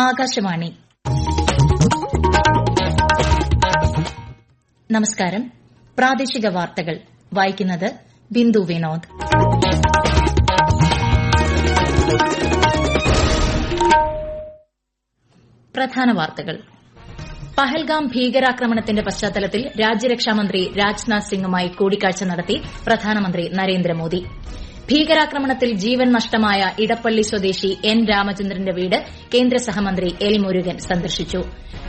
ആകാശവാണി. നമസ്കാരം. പ്രാദേശിക വാർത്തകൾ. വായിക്കുന്നത് ബിന്ദു വിനോദ്. പ്രധാന വാർത്തകൾ. പഹൽഗാം ഭീകരാക്രമണത്തിന്റെ പശ്ചാത്തലത്തിൽ രാജ്യരക്ഷാമന്ത്രി രാജ്നാഥ് സിംഗുമായി കൂടിക്കാഴ്ച നടത്തി പ്രധാനമന്ത്രി നരേന്ദ്രമോദി. ഭീകരാക്രമണത്തിൽ ജീവൻ നഷ്ടമായ ഇടപ്പള്ളി സ്വദേശി എൻ രാമചന്ദ്രന്റെ വീട് കേന്ദ്ര സഹമന്ത്രി എൽ മുരുകൻ സന്ദർശിച്ചു.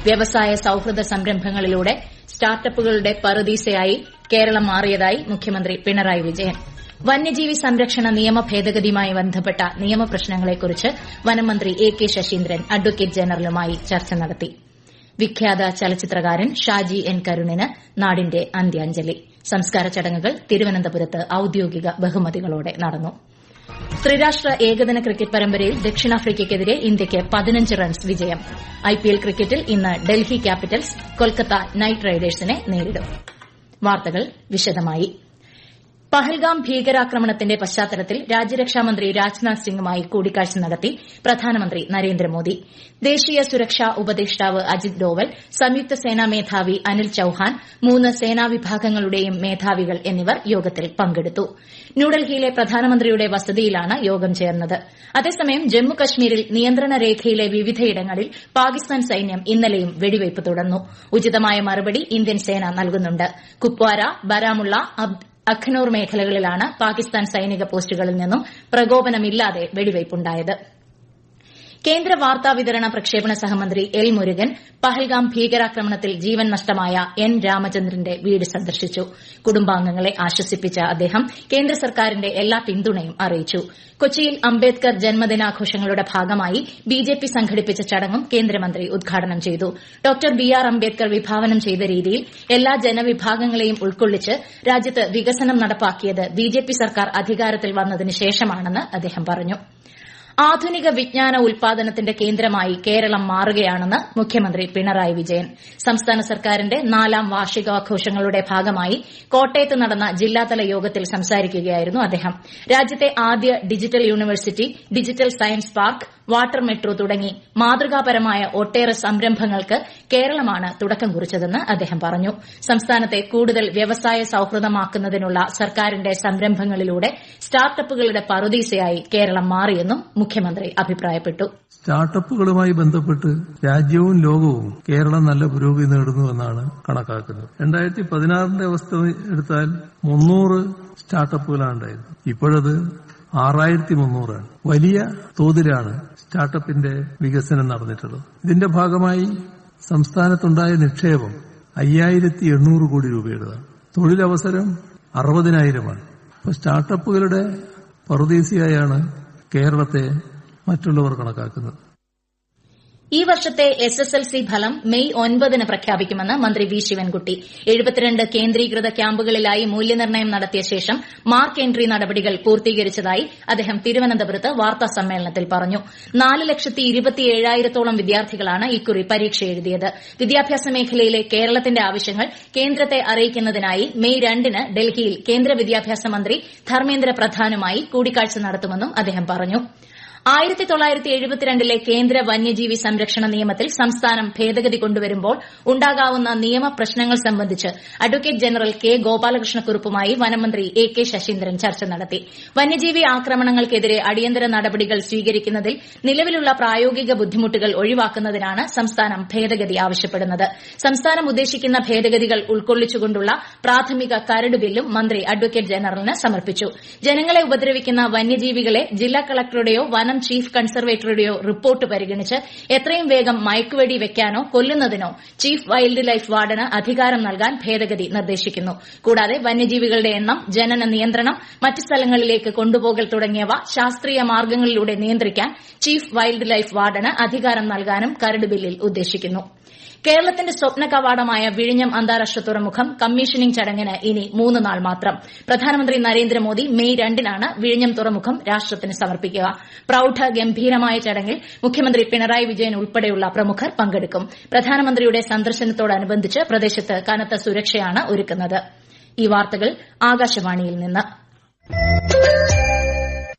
വ്യവസായ സൌഹൃദ സംരംഭങ്ങളിലൂടെ സ്റ്റാർട്ടപ്പുകളുടെ പറുദീസയായി കേരളം മാറിയതായി മുഖ്യമന്ത്രി പിണറായി വിജയൻ. വന്യജീവി സംരക്ഷണ നിയമ ഭേദഗതിയുമായി ബന്ധപ്പെട്ട നിയമപ്രശ്നങ്ങളെക്കുറിച്ച് വനംമന്ത്രി എ കെ ശശീന്ദ്രൻ അഡ്വക്കേറ്റ് ജനറലുമായി ചർച്ച നടത്തി. വിഖ്യാത ചലച്ചിത്രകാരൻ ഷാജി എൻ കരുണിന് നാടിന്റെ അന്ത്യാഞ്ജലി. സംസ്കാര ചടങ്ങുകൾ തിരുവനന്തപുരത്ത് ഔദ്യോഗിക ബഹുമതികളോടെ നടന്നു. ത്രിരാഷ്ട്ര ഏകദിന ക്രിക്കറ്റ് പരമ്പരയിൽ ദക്ഷിണാഫ്രിക്കയ്ക്കെതിരെ ഇന്ത്യയ്ക്ക് പതിനഞ്ച് റൺസ് വിജയം. ഐപിഎൽ ക്രിക്കറ്റിൽ ഇന്ന് ഡൽഹി ക്യാപിറ്റൽസ് കൊൽക്കത്ത നൈറ്റ് റൈഡേഴ്സിനെ നേരിടും. വാർത്തകൾ വിശദമായി. പഹൽഗാം ഭീകരാക്രമണത്തിന്റെ പശ്ചാത്തലത്തിൽ രാജ്യരക്ഷാമന്ത്രി രാജ്നാഥ് സിംഗുമായി കൂടിക്കാഴ്ച നടത്തി പ്രധാനമന്ത്രി നരേന്ദ്രമോദി. ദേശീയ സുരക്ഷാ ഉപദേഷ്ടാവ് അജിത് ഡോവൽ സംയുക്ത സേനാ മേധാവി അനിൽ ചൌഹാൻ മൂന്ന് സേനാ വിഭാഗങ്ങളുടെയും മേധാവികൾ എന്നിവർ യോഗത്തിൽ പങ്കെടുത്തു. ന്യൂഡൽഹിയിലെ പ്രധാനമന്ത്രിയുടെ വസതിയിലാണ് യോഗം ചേർന്നത്. അതേസമയം ജമ്മു കശ്മീരിൽ നിയന്ത്രണ രേഖയിലെ വിവിധയിടങ്ങളിൽ പാകിസ്ഥാൻ സൈന്യം ഇന്നലെയും വെടിവയ്പ് തുടർന്നു. ഉചിതമായ മറുപടി ഇന്ത്യൻ സേന നൽകുന്നുണ്ട്. കുപ്വാര ബരാമുള്ള അഖ്നൂർ മേഖലകളിലാണ് പാകിസ്ഥാൻ സൈനിക പോസ്റ്റുകളിൽ നിന്നും പ്രകോപനമില്ലാതെ വെടിവയ്പുണ്ടായത്. കേന്ദ്ര വാർത്താ വിതരണ പ്രക്ഷേപണ സഹമന്ത്രി എൽ മുരുകൻ പഹൽഗാം ഭീകരാക്രമണത്തിൽ ജീവൻ നഷ്ടമായ എൻ രാമചന്ദ്രന്റെ വീട് സന്ദർശിച്ചു. കുടുംബാംഗങ്ങളെ ആശ്വസിപ്പിച്ച അദ്ദേഹം കേന്ദ്ര സർക്കാരിന്റെ എല്ലാ പിന്തുണയും അറിയിച്ചു. കൊച്ചിയിൽ അംബേദ്കർ ജന്മദിനാഘോഷങ്ങളുടെ ഭാഗമായി ബിജെപി സംഘടിപ്പിച്ച ചടങ്ങും കേന്ദ്രമന്ത്രി ഉദ്ഘാടനം ചെയ്തു. ഡോക്ടർ ബി ആർ അംബേദ്കർ വിഭാവനം ചെയ്ത രീതിയിൽ എല്ലാ ജനവിഭാഗങ്ങളെയും ഉൾക്കൊള്ളിച്ച് രാജ്യത്ത് വികസനം നടപ്പാക്കിയത് ബിജെപി സർക്കാർ അധികാരത്തിൽ വന്നതിന് ശേഷമാണെന്ന് അദ്ദേഹം പറഞ്ഞു. ആധുനിക വിജ്ഞാന ഉൽപാദനത്തിന്റെ കേന്ദ്രമായി കേരളം മാറുകയാണെന്ന് മുഖ്യമന്ത്രി പിണറായി വിജയൻ. സംസ്ഥാന സർക്കാരിന്റെ നാലാം വാർഷികാഘോഷങ്ങളുടെ ഭാഗമായി കോട്ടയത്ത് നടന്ന ജില്ലാതല യോഗത്തിൽ സംസാരിക്കുകയായിരുന്നു അദ്ദേഹം. രാജ്യത്തെ ആദ്യ digital university digital science park water metro തുടങ്ങി മാതൃകാപരമായ ഒട്ടേറെ സംരംഭങ്ങൾക്ക് കേരളമാണ് തുടക്കം കുറിച്ചതെന്ന് അദ്ദേഹം പറഞ്ഞു. സംസ്ഥാനത്തെ കൂടുതൽ വ്യവസായ സൌഹൃദമാക്കുന്നതിനുള്ള സർക്കാരിന്റെ സംരംഭങ്ങളിലൂടെ സ്റ്റാർട്ടപ്പുകളുടെ പറുദീസയായി കേരളം മാറിയെന്നും മുഖ്യമന്ത്രി അഭിപ്രായപ്പെട്ടു. സ്റ്റാർട്ടപ്പുകളുമായി ബന്ധപ്പെട്ട് രാജ്യവും ലോകവും കേരളം നല്ല പുരോഗതി നേടുന്നുവെന്നാണ് കണക്കാക്കുന്നത്. രണ്ടായിരത്തി പതിനാറിന്റെ അവസ്ഥ എടുത്താൽ മുന്നൂറ് സ്റ്റാർട്ടപ്പുകളാണ് ഉണ്ടായിരുന്നത് ഇപ്പോഴത് ആറായിരത്തി മുന്നൂറാണ് വലിയ തോതിലാണ് സ്റ്റാർട്ടപ്പിന്റെ വികസനം നടന്നിട്ടുള്ളത്. ഇതിന്റെ ഭാഗമായി സംസ്ഥാനത്തുണ്ടായ നിക്ഷേപം അയ്യായിരത്തി എണ്ണൂറ് കോടി രൂപയുടേതാണ്. തൊഴിലവസരം അറുപതിനായിരമാണ്. അപ്പൊ സ്റ്റാർട്ടപ്പുകളുടെ പറുദീസിയായാണ് കേരളത്തെ മറ്റുള്ളവർ കണക്കാക്കുന്നത്. ഈ വർഷത്തെ എസ് എസ് എൽ സി ഫലം മെയ് ഒൻപതിന് പ്രഖ്യാപിക്കുമെന്ന് മന്ത്രി വി ശിവൻകുട്ടി. എഴുപത്തിരണ്ട് കേന്ദ്രീകൃത ക്യാമ്പുകളിലായി മൂല്യനിർണയം നടത്തിയ ശേഷം മാർക്ക് എൻട്രി നടപടികൾ പൂർത്തീകരിച്ചതായി അദ്ദേഹം തിരുവനന്തപുരത്ത് വാർത്താ സമ്മേളനത്തിൽ പറഞ്ഞു. നാല് ലക്ഷത്തി ഇരുപത്തിയേഴായിരത്തോളം വിദ്യാർത്ഥികളാണ് ഇക്കുറി പരീക്ഷ എഴുതിയത്. വിദ്യാഭ്യാസ മേഖലയിലെ കേരളത്തിന്റെ ആവശ്യങ്ങൾ കേന്ദ്രത്തെ അറിയിക്കുന്നതിനായി മെയ് രണ്ടിന് ഡൽഹിയിൽ കേന്ദ്ര വിദ്യാഭ്യാസ മന്ത്രി ധർമ്മേന്ദ്ര പ്രധാനുമായി കൂടിക്കാഴ്ച നടത്തുമെന്നും അദ്ദേഹം പറഞ്ഞു. എഴുപത്തിരണ്ടിലെ കേന്ദ്ര വന്യജീവി സംരക്ഷണ നിയമത്തിൽ സംസ്ഥാനം ഭേദഗതി കൊണ്ടുവരുമ്പോൾ ഉണ്ടാകാവുന്ന നിയമപ്രശ്നങ്ങൾ സംബന്ധിച്ച് അഡ്വക്കേറ്റ് ജനറൽ കെ ഗോപാലകൃഷ്ണക്കുറുപ്പുമായി വനമന്ത്രി എ കെ ശശീന്ദ്രൻ ചർച്ച നടത്തി. വന്യജീവി ആക്രമണങ്ങൾക്കെതിരെ അടിയന്തര നടപടികൾ സ്വീകരിക്കുന്നതിൽ നിലവിലുള്ള പ്രായോഗിക ബുദ്ധിമുട്ടുകൾ ഒഴിവാക്കുന്നതിനാണ് സംസ്ഥാനം ഭേദഗതി ആവശ്യപ്പെടുന്നത്. സംസ്ഥാനം ഉദ്ദേശിക്കുന്ന ഭേദഗതികൾ ഉൾക്കൊള്ളിച്ചുകൊണ്ടുള്ള പ്രാഥമിക കരട് ബില്ലും മന്ത്രി അഡ്വക്കേറ്റ് ജനറലിന് സമർപ്പിച്ചു. ജനങ്ങളെ ഉപദ്രവിക്കുന്ന വന്യജീവികളെ ജില്ലാ കളക്ടറുടെയോ വനം ചീഫ് കൺസർവേറ്ററുടെയോ റിപ്പോർട്ട് പരിഗണിച്ച് എത്രയും വേഗം മയക്കുവെടി വെക്കാനോ കൊല്ലുന്നതിനോ ചീഫ് വൈൽഡ് ലൈഫ് വാർഡന് അധികാരം നൽകാൻ ഭേദഗതി നിർദ്ദേശിക്കുന്നു. കൂടാതെ വന്യജീവികളുടെ എണ്ണം ജനന നിയന്ത്രണം മറ്റ് സ്ഥലങ്ങളിലേക്ക് കൊണ്ടുപോകൽ തുടങ്ങിയവ ശാസ്ത്രീയ മാർഗങ്ങളിലൂടെ നിയന്ത്രിക്കാൻ ചീഫ് വൈൽഡ് ലൈഫ് വാർഡന് അധികാരം നൽകാനും കരട് ബില്ലിൽ ഉദ്ദേശിക്കുന്നു. കേരളത്തിന്റെ സ്വപ്ന കവാടമായ വിഴിഞ്ഞം അന്താരാഷ്ട്ര തുറമുഖം കമ്മീഷനിംഗ് ചടങ്ങിന് ഇനി മൂന്ന് നാൾ മാത്രം. പ്രധാനമന്ത്രി നരേന്ദ്രമോദി മെയ് രണ്ടിനാണ് വിഴിഞ്ഞം തുറമുഖം രാഷ്ട്രത്തിന് സമർപ്പിക്കുക. പ്രൌഢ ഗംഭീരമായ ചടങ്ങിൽ മുഖ്യമന്ത്രി പിണറായി വിജയൻ ഉൾപ്പെടെയുള്ള പ്രമുഖർ പങ്കെടുക്കും. പ്രധാനമന്ത്രിയുടെ സന്ദർശനത്തോടനുബന്ധിച്ച് പ്രദേശത്ത് കനത്ത സുരക്ഷയാണ് ഒരുക്കുന്നത്. ഈ വാർത്തകൾ ആകാശവാണിയിൽ നിന്ന്.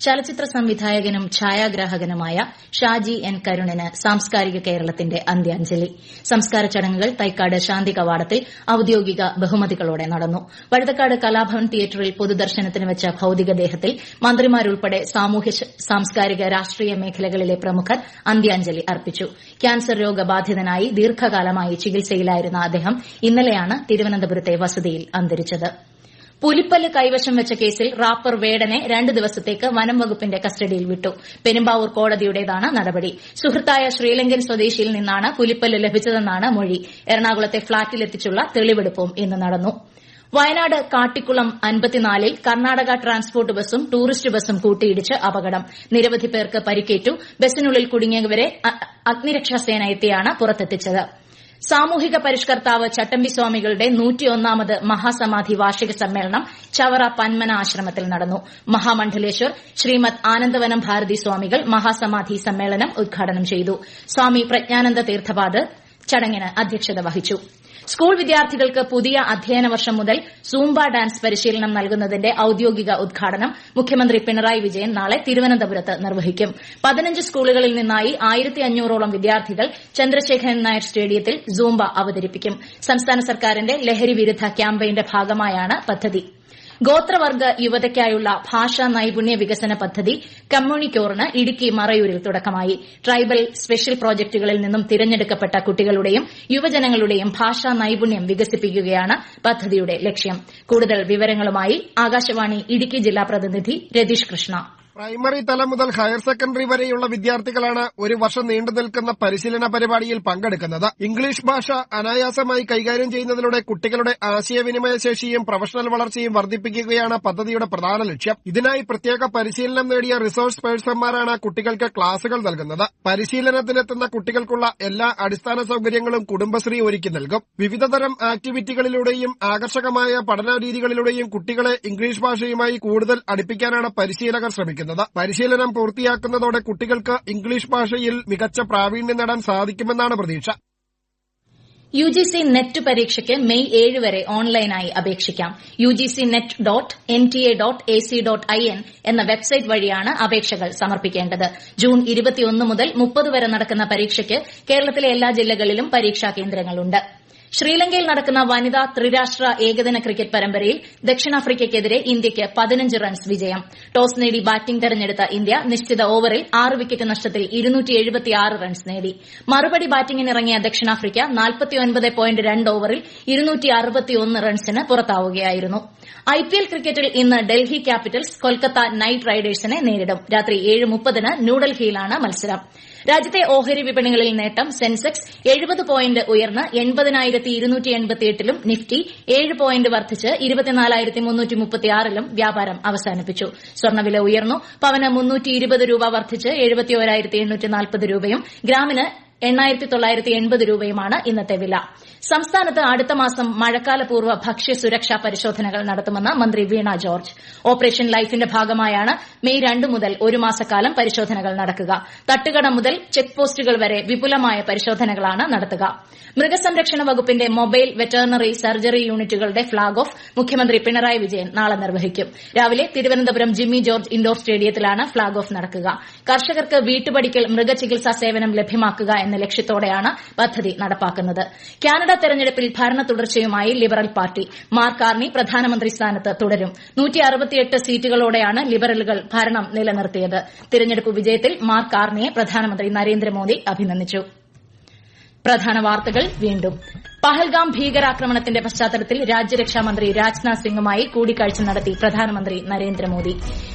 ചലച്ചിത്ര സംവിധായകനും ഛായാഗ്രാഹകനുമായ ഷാജി എൻ കരുണിന് സാംസ്കാരിക കേരളത്തിന്റെ അന്ത്യാഞ്ജലി. സംസ്കാര ചടങ്ങുകൾ തൈക്കാട് ശാന്തി കവാടത്തിൽ ഔദ്യോഗിക ബഹുമതികളോടെ നടന്നു. വഴുതക്കാട് കലാഭവൻ തിയേറ്ററിൽ പൊതുദർശനത്തിന് വെച്ച ഭൌതികദേഹത്തിൽ മന്ത്രിമാരുൾപ്പെടെ സാമൂഹ്യ സാംസ്കാരിക രാഷ്ട്രീയ മേഖലകളിലെ പ്രമുഖർ അന്ത്യാഞ്ജലി അർപ്പിച്ചു. ക്യാൻസർ രോഗബാധിതനായി ദീർഘകാലമായി ചികിത്സയിലായിരുന്ന അദ്ദേഹം ഇന്നലെയാണ് തിരുവനന്തപുരത്തെ വസതിയിൽ അന്തരിച്ചത്. പുലിപ്പല്ല് കൈവശം വെച്ച കേസിൽ റാപ്പർ വേടനെ രണ്ട് ദിവസത്തേക്ക് വനം വകുപ്പിന്റെ കസ്റ്റഡിയിൽ വിട്ടു. പെരുമ്പാവൂർ കോടതിയുടേതാണ് നടപടി. സുഹൃത്തായ ശ്രീലങ്കൻ സ്വദേശിയിൽ നിന്നാണ് പുലിപ്പല്ല് ലഭിച്ചതെന്നാണ് മൊഴി. എറണാകുളത്തെ ഫ്ളാറ്റിലെത്തിച്ചുള്ള തെളിവെടുപ്പും ഇന്ന് നടന്നു. വയനാട് കാട്ടിക്കുളം അൻപത്തിനാലിൽ കർണാടക ട്രാൻസ്പോർട്ട് ബസും ടൂറിസ്റ്റ് ബസും കൂട്ടിയിടിച്ച് അപകടം. നിരവധി പേർക്ക് പരിക്കേറ്റു. ബസിനുള്ളിൽ കുടുങ്ങിയവരെ അഗ്നിരക്ഷാസേന എത്തിയാണ് പുറത്തെത്തിച്ചത്. സാമൂഹിക പരിഷ്കർത്താവ് ചട്ടമ്പി സ്വാമികളുടെ നൂറ്റിയൊന്നാമത് മഹാസമാധി വാർഷിക സമ്മേളനം ചവറ പന്മന ആശ്രമത്തിൽ നടന്നു. മഹാമണ്ഡലേശ്വർ ശ്രീമദ് ആനന്ദവനം ഭാരതി സ്വാമികൾ മഹാസമാധി സമ്മേളനം ഉദ്ഘാടനം ചെയ്തു. സ്വാമി പ്രജ്ഞാനന്ദ തീർത്ഥപാദ് ചടങ്ങിന് അധ്യക്ഷത വഹിച്ചു. സ്കൂൾ വിദ്യാർത്ഥികൾക്ക് പുതിയ അധ്യയന വർഷം മുതൽ സൂംബ ഡാൻസ് പരിശീലനം നൽകുന്നതിന്റെ ഔദ്യോഗിക ഉദ്ഘാടനം മുഖ്യമന്ത്രി പിണറായി വിജയൻ നാളെ തിരുവനന്തപുരത്ത് നിർവഹിക്കും. പതിനഞ്ച് സ്കൂളുകളിൽ നിന്നായി ആയിരത്തി അഞ്ഞൂറോളം വിദ്യാർത്ഥികൾ ചന്ദ്രശേഖരൻ നായർ സ്റ്റേഡിയത്തിൽ സൂംബ അവതരിപ്പിക്കും. സംസ്ഥാന സർക്കാരിന്റെ ലഹരി വിരുദ്ധ ക്യാമ്പയിന്റെ ഭാഗമായാണ് പദ്ധതി. ഗോത്രവർഗ യുവതയ്ക്കായുള്ള ഭാഷാ നൈപുണ്യ വികസന പദ്ധതി കമ്മ്യൂണിക്കോറിന് ഇടുക്കി മറയൂരിൽ തുടക്കമായി. ട്രൈബൽ സ്പെഷ്യൽ പ്രോജക്ടുകളിൽ നിന്നും തിരഞ്ഞെടുക്കപ്പെട്ട കുട്ടികളുടെയും യുവജനങ്ങളുടെയും ഭാഷാ നൈപുണ്യം വികസിപ്പിക്കുകയാണ് പദ്ധതിയുടെ ലക്ഷ്യം. കൂടുതൽ വിവരങ്ങളുമായി ആകാശവാണി ഇടുക്കി ജില്ലാ പ്രതിനിധി രതീഷ് കൃഷ്ണ. പ്രൈമറി തലം മുതൽ ഹയർ സെക്കൻഡറി വരെയുള്ള വിദ്യാർത്ഥികളാണ് ഒരു വർഷം നീണ്ടു നിൽക്കുന്ന പരിശീലന പരിപാടിയിൽ പങ്കെടുക്കുന്നത്. ഇംഗ്ലീഷ് ഭാഷ അനായാസമായി കൈകാര്യം ചെയ്യുന്നതിലൂടെ കുട്ടികളുടെ ആശയവിനിമയ ശേഷിയും പ്രൊഫഷണൽ വളർച്ചയും വർദ്ധിപ്പിക്കുകയാണ് പദ്ധതിയുടെ പ്രധാന ലക്ഷ്യം. ഇതിനായി പ്രത്യേക പരിശീലനം നേടിയ റിസോഴ്സ് പേഴ്സൺമാരാണ് കുട്ടികൾക്ക് ക്ലാസുകൾ നൽകുന്നത്. പരിശീലനത്തിനെത്തുന്ന കുട്ടികൾക്കുള്ള എല്ലാ അടിസ്ഥാന സൌകര്യങ്ങളും കുടുംബശ്രീ ഒരുക്കി നൽകും. വിവിധതരം ആക്ടിവിറ്റികളിലൂടെയും ആകർഷകമായ പഠന രീതികളിലൂടെയും കുട്ടികളെ ഇംഗ്ലീഷ് ഭാഷയുമായി കൂടുതൽ അടുപ്പിക്കാനാണ് പരിശീലകർ ശ്രമിക്കുന്നത്. പരിശീലനം പൂർത്തിയാക്കുന്നതോടെ കുട്ടികൾക്ക് ഇംഗ്ലീഷ് ഭാഷയിൽ മികച്ച പ്രാവീണ്യം നേടാൻ സാധിക്കുമെന്നാണ് പ്രതീക്ഷ. യു ജി സി നെറ്റ് പരീക്ഷയ്ക്ക് മെയ് ഏഴ് വരെ ഓൺലൈനായി അപേക്ഷിക്കാം. U G C net dot N T A dot A C dot I N എന്ന വെബ്സൈറ്റ് വഴിയാണ് അപേക്ഷകൾ സമർപ്പിക്കേണ്ടത്. ജൂൺ ഇരുപത്തിയൊന്ന് മുതൽ മുപ്പത് വരെ നടക്കുന്ന പരീക്ഷയ്ക്ക് കേരളത്തിലെ എല്ലാ ജില്ലകളിലും പരീക്ഷാ കേന്ദ്രങ്ങളുണ്ട്. ശ്രീലങ്കയിൽ നടക്കുന്ന വനിതാ ത്രിരാഷ്ട്ര ഏകദിന ക്രിക്കറ്റ് പരമ്പരയിൽ ദക്ഷിണാഫ്രിക്കയ്ക്കെതിരെ ഇന്ത്യയ്ക്ക് പതിനഞ്ച് റൺസ് വിജയം. ടോസ് നേടി ബാറ്റിംഗ് തെരഞ്ഞെടുത്ത ഇന്ത്യ നിശ്ചിത ഓവറിൽ ആറ് വിക്കറ്റ് നഷ്ടത്തിൽ റൺസ് നേടി. മറുപടി ബാറ്റിംഗിനിറങ്ങിയ ദക്ഷിണാഫ്രിക്ക ഓവറിൽ റൺസിന് പുറത്താവുകയായിരുന്നു. ഐപിഎൽ ക്രിക്കറ്റിൽ ഇന്ന് ഡൽഹി ക്യാപിറ്റൽസ് കൊൽക്കത്ത നൈറ്റ് റൈഡേഴ്സിനെ നേരിടും. രാത്രി ഏഴ് മുപ്പതിന് ന്യൂഡൽഹിയിലാണ് മത്സരം. രാജ്യത്തെ ഓഹരി വിപണികളിൽ നേട്ടം സെൻസെക്സ് എഴുപത് പോയിന്റ് ഉയർന്ന് എൺപതിനായിരത്തി ഇരുന്നൂറ്റി എൺപത്തി എട്ടിലും നിഫ്റ്റി ഏഴ് പോയിന്റ് വർദ്ധിച്ച് ഇരുപത്തിനാലായിരത്തി മുന്നൂറ്റി മുപ്പത്തി ആറിലും വ്യാപാരം അവസാനിപ്പിച്ചു. സ്വർണവില ഉയർന്നു. പവന് മുന്നൂറ്റി ഇരുപത് രൂപ വർദ്ധിച്ച് എഴുപത്തിയോരായിരത്തി എണ്ണൂറ്റി നാൽപ്പത് രൂപയും ഗ്രാമിന് എണ്ണായിരത്തി തൊള്ളായിരത്തി എൺപത് രൂപയുമാണ് ഇന്നത്തെ വില. സംസ്ഥാനത്ത് അടുത്ത മാസം മഴക്കാലപൂർവ ഭക്ഷ്യ സുരക്ഷാ പരിശോധനകൾ നടത്തുമെന്ന് മന്ത്രി വീണ ജോർജ്. ഓപ്പറേഷൻ ലൈഫിന്റെ ഭാഗമായാണ് മെയ് രണ്ട് മുതൽ ഒരു മാസക്കാലം പരിശോധനകൾ നടക്കുക. തട്ടുകട മുതൽ ചെക്ക് പോസ്റ്റുകൾ വരെ വിപുലമായ പരിശോധനകളാണ് നടത്തുക. മൃഗസംരക്ഷണ വകുപ്പിന്റെ മൊബൈൽ വെറ്ററിനറി സർജറി യൂണിറ്റുകളുടെ ഫ്ളാഗ് ഓഫ് മുഖ്യമന്ത്രി പിണറായി വിജയൻ നാളെ നിർവഹിക്കും. രാവിലെ തിരുവനന്തപുരം ജിമ്മി ജോർജ് ഇൻഡോർ സ്റ്റേഡിയത്തിലാണ് ഫ്ളാഗ് ഓഫ് നടക്കുക. കർഷകർക്ക് വീട്ടുപടിക്കൽ മൃഗചികിത്സാ സേവനം ലഭ്യമാക്കുക എന്ന ലക്ഷ്യത്തോടെയാണ് പദ്ധതി നടപ്പാക്കുന്നത്. കാനഡ തെരഞ്ഞെടുപ്പിൽ ഭരണ തുടർച്ചയുമായി ലിബറൽ പാർട്ടി മാർക്ക് കാർണി പ്രധാനമന്ത്രി സ്ഥാനത്ത് തുടരും. സീറ്റുകളോടെയാണ് ലിബറലുകൾ ഭരണം നിലനിർത്തിയത്. തിരഞ്ഞെടുപ്പ് വിജയത്തിൽ മാർക്ക് കാർണിയെ പ്രധാനമന്ത്രി നരേന്ദ്രമോദി അഭിനന്ദിച്ചു. പഹൽഗാം ഭീകരാക്രമണത്തിന്റെ പശ്ചാത്തലത്തിൽ രാജ്യരക്ഷാമന്ത്രി രാജ്നാഥ് സിംഗുമായി കൂടിക്കാഴ്ച നടത്തി പ്രധാനമന്ത്രി നരേന്ദ്രമോദി.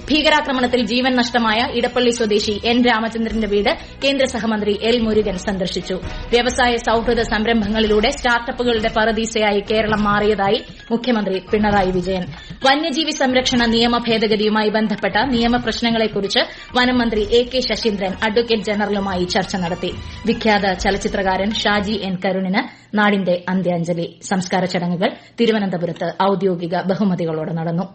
ഭീകരാക്രമണത്തിൽ ജീവൻ നഷ്ടമായ ഇടപ്പള്ളി സ്വദേശി എൻ രാമചന്ദ്രന്റെ വീട് കേന്ദ്ര സഹമന്ത്രി എൽ മുരുകൻ സന്ദർശിച്ചു. വ്യവസായ സൌഹൃദ സംരംഭങ്ങളിലൂടെ സ്റ്റാർട്ടപ്പുകളുടെ പറദീസയായി കേരളം മാറിയതായി മുഖ്യമന്ത്രി പിണറായി വിജയൻ. വന്യജീവി സംരക്ഷണ നിയമ ഭേദഗതിയുമായി ബന്ധപ്പെട്ട നിയമപ്രശ്നങ്ങളെക്കുറിച്ച് വനംമന്ത്രി എ കെ ശശീന്ദ്രൻ അഡ്വക്കേറ്റ് ജനറലുമായി ചർച്ച നടത്തി. വിഖ്യാത ചലച്ചിത്രകാരൻ ഷാജി എൻ കരുണിന് നാടിന്റെ അന്ത്യാഞ്ജലി സംസ്കാര ചടങ്ങുകൾ തിരുവനന്തപുരത്ത് ഔദ്യോഗിക ബഹുമതികളോടെ നടന്നു.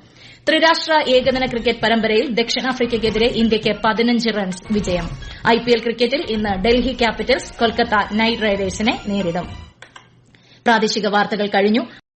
ത്രിരാഷ്ട്ര ഏകദിന ക്രിക്കറ്റ് പരമ്പരയിൽ ദക്ഷിണാഫ്രിക്കയ്ക്കെതിരെ ഇന്ത്യയ്ക്ക് പതിനഞ്ച് റൺസ് വിജയം. ഐപിഎൽ ക്രിക്കറ്റിൽ ഇന്ന് ഡൽഹി ക്യാപിറ്റൽസ് കൊൽക്കത്ത നൈറ്റ് റൈഡേഴ്സിനെ നേരിടും.